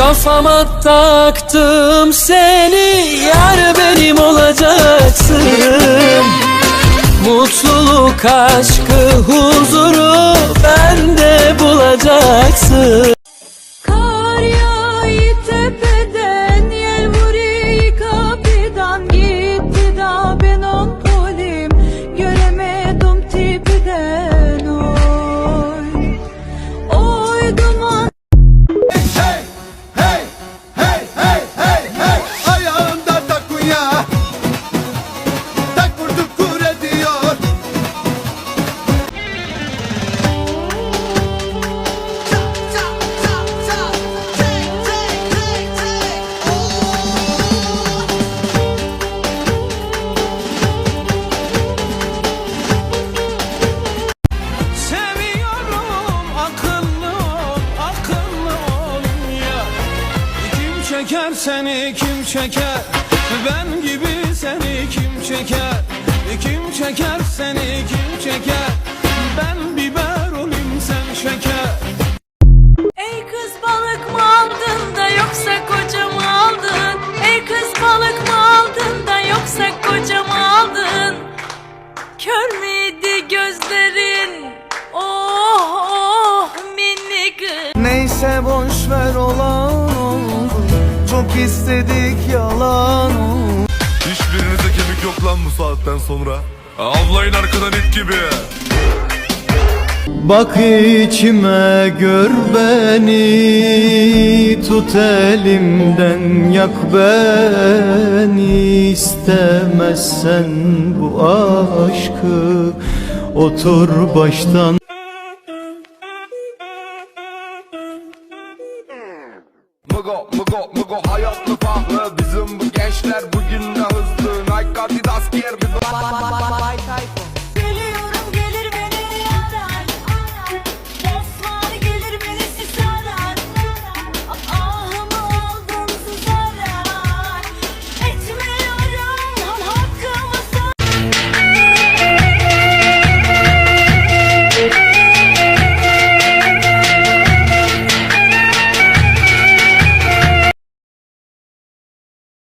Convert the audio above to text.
Kafama taktım seni Yar benim olacaksın. Mutluluk, aşkı, huzuru Bende bulacaksın çeker seni kim çeker Ben gibi seni kim çeker Kim çeker seni kim çeker Ben biber olayım sen şeker Ey kız balık mı aldın da yoksa koca mı aldın? Ey kız balık mı aldın da yoksa koca mı aldın? Kör müydü gözlerin? Oh oh minik kız. Neyse boş ver olan. Çok istedik yalan oldu. Hiçbirinizde kemik yok lan bu saatten sonra. Avlayın arkadan it gibi. Bak içime gör beni Tut elimden yak beni İstemezsen bu aşkı Otur baştan Mugo mugo mugo hayatlı pahalı Bizim bu gençler bugün de hızlı